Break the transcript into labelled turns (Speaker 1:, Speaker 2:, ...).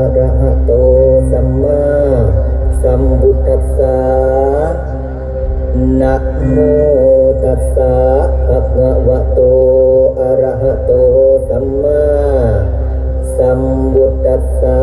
Speaker 1: อระหะโตสัมมาสัมพุทธัสสะนะโมตัสสะภะคะวะโตอะระหะโตสัมมาสัมพุทธัสสะ